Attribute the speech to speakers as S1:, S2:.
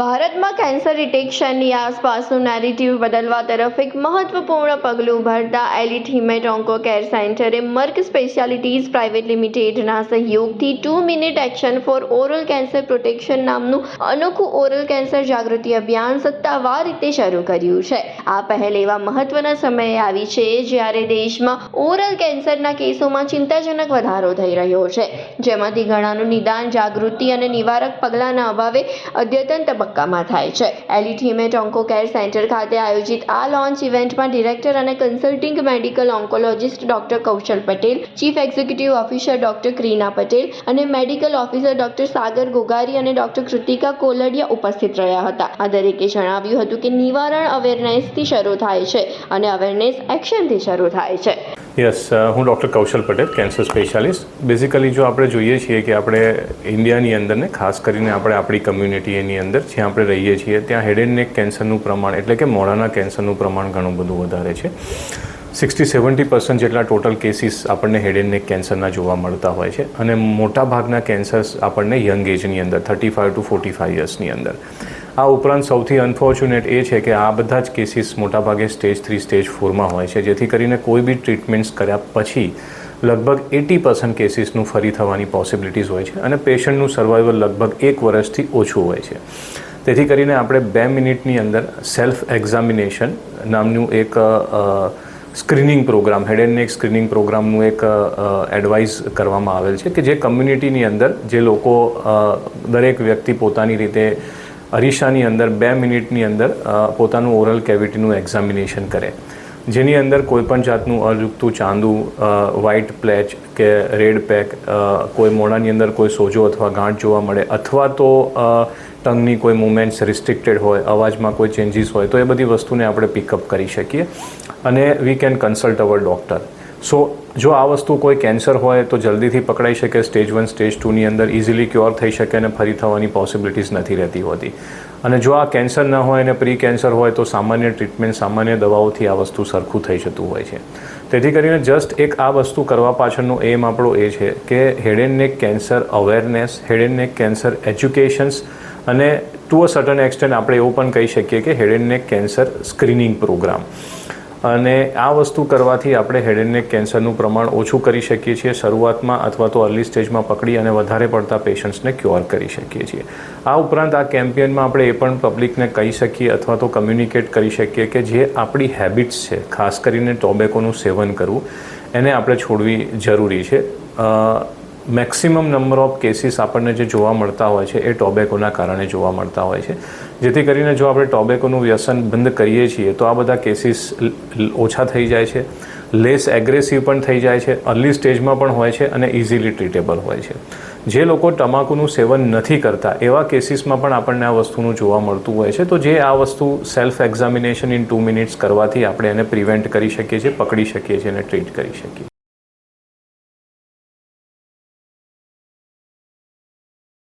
S1: ભારતમાં કેન્સર ડિટેક્શનની આસપાસનું નેરેટિવ બદલવા તરફ એક મહત્વપૂર્ણ પગલું ભરતા એલિટ હિમેટ ઓન્કો કેર સેન્ટરે મર્ક સ્પેશિયાલિટીઝ પ્રાઇવેટ લિમિટેડના સહયોગથી two minute action for oral cancer protection નામનું અનોખું ઓરલ કેન્સર જાગૃતિ અભિયાન સત્તાવાર રીતે શરૂ કર્યું છે. આ પહેલ એવા મહત્વના સમયે આવી છે જ્યારે દેશમાં ઓરલ કેન્સરના કેસોમાં ચિંતાજનક વધારો થઈ રહ્યો છે. જેમાંથી ઘણાનું નિદાન, જાગૃતિ અને નિવારક પગલાંના અભાવે અદ્યતન તબક્કામાં થાય છે. Elite hemato onco care centre ખાતે આયોજિત આ લોન્ચ ઇવેન્ટમાં ડિરેક્ટર અને consulting medical oncologist doctor Kaushal Patel, chief executive officer doctor Kreena Patel અને medical officer doctor Sagar Gogari અને ડોક્ટર કૃતિકા કોલડિયા ઉપસ્થિત રહ્યા હતા. આ દરેકે જણાવ્યું હતું કે નિવારણ અવેરનેસથી શરૂ થાય છે અને અવેરનેસ એક્શનથી શરૂ થાય છે.
S2: યસ હું doctor Kaushal Patel cancer specialist basically જો આપણે જોઈએ છીએ કે આપણે ઇન્ડિયાની અંદર ને ખાસ કરીને આપણે આપણી કમ્યુનિટી એની અંદર, જ્યાં આપણે રહીએ છીએ, ત્યાં હેડ એન્ડ નેક કેન્સરનું પ્રમાણ, એટલે કે મોઢાના કેન્સરનું પ્રમાણ ઘણું બધું વધારે છે. સિક્સટી સેવન્ટી પર્સન્ટ જેટલા ટોટલ કેસીસ આપણને હેડ એન્ડ નેક કેન્સરના જોવા મળતા હોય છે. અને મોટાભાગના કેન્સર્સ આપણને યંગ એજની અંદર thirty five to forty five યર્સની અંદર. આ ઉપરાંત સૌથી અનફોર્ચ્યુનેટ એ છે કે આ બધા જ કેસીસ મોટાભાગે સ્ટેજ થ્રી સ્ટેજ ફોરમાં હોય છે. જેથી કરીને કોઈ બી ટ્રીટમેન્ટ્સ કર્યા પછી લગભગ એટી પર્સન્ટ કેસીસનું ફરી થવાની પોસિબિલિટીઝ હોય છે અને પેશન્ટનું સર્વાઈવલ લગભગ એક વર્ષથી ઓછું હોય છે. તેથી કરીને આપણે બે મિનિટની અંદર સેલ્ફ એક્ઝામિનેશન નામનું એક screening programme head and neck screening પ્રોગ્રામનું એક એડવાઇસ કરવામાં આવેલ છે કે જે કમ્યુનિટીની અંદર જે લોકો દરેક વ્યક્તિ પોતાની રીતે અરીસાની અંદર, બે મિનિટની અંદર પોતાનું ઓરલ કેવિટીનું એક્ઝામિનેશન કરે. જેની અંદર કોઈપણ જાતનું અજુગતું ચાંદુ વ્હાઇટ પ્લેચ કે રેડ પેક કોઈ મોઢાની અંદર કોઈ સોજો અથવા ગાંઠ જોવા મળે અથવા તો ટંગની કોઈ મુમેન્ટ્સ રિસ્ટ્રિક્ટેડ હોય, અવાજમાં કોઈ ચેન્જીસ હોય, તો એ બધી વસ્તુને આપણે પિકઅપ કરી શકીએ. અને we can consult our doctor so જો આ વસ્તુ કોઈ કેન્સર હોય તો જલ્દીથી પકડાઈ શકે. સ્ટેજ વન સ્ટેજ ટુની અંદર ઇઝીલી ક્યોર થઈ શકે અને ફરી થવાની પોસિબિલિટીઝ નથી રહેતી હોતી. અને જો આ કેન્સર ન હોય અને પ્રી કેન્સર હોય તો સામાન્ય ટ્રીટમેન્ટ સામાન્ય દવાઓથી આ વસ્તુ સરખું થઈ જતું હોય છે. તેથી કરીને જસ્ટ એક આ વસ્તુ કરવા પાછળનો એમ આપણો એ છે કે head and neck cancer awareness head and neck cancer educations અને ટુ અ સર્ટન એક્સટેન્ટ આપણે એવું પણ કહી શકીએ કે head and neck cancer screening programme અને આ વસ્તુ કરવાથી આપણે હેડ એન્ડ નેક કેન્સરનું પ્રમાણ ઓછું કરી શકીએ છીએ, શરૂઆતમાં અથવા તો અર્લી સ્ટેજમાં પકડી અને વધારે પડતા પેશન્ટ્સને ક્યોર કરી શકીએ છીએ. આ ઉપરાંત આ કેમ્પેનમાં આપણે એ પણ પબ્લિકને કહી શકીએ અથવા તો કમ્યુનિકેટ કરી શકીએ કે જે આપણી હેબિટ્સ છે, ખાસ કરીને ટોબેકોનું સેવન કરવું, એને આપણે છોડવી જરૂરી છે. મેક્સિમમ નંબર ઓફ કેસીસ આપણને જે જોવા મળતા હોય છે એ ટોબેકોના કારણે જોવા મળતા હોય છે. જેથી કરીને જો આપણે ટોબેકોનું વ્યસન બંધ કરીએ છીએ, તો આ બધા કેસીસ ઓછા થઈ જાય છે. લેસ એગ્રેસિવ પણ થઈ જાય છે. અર્લી સ્ટેજમાં પણ હોય છે અને ઇઝીલી ટ્રીટેબલ હોય છે. જે લોકો તમાકુનું સેવન નથી કરતા, એવા કેસીસમાં પણ આપણને આ વસ્તુનું જોવા મળતું હોય છે. તો જે આ વસ્તુ self examination in two minutes કરવાથી આપણે એને પ્રિવેન્ટ કરી શકીએ છીએ, પકડી શકીએ છીએ અને ટ્રીટ કરી શકીએ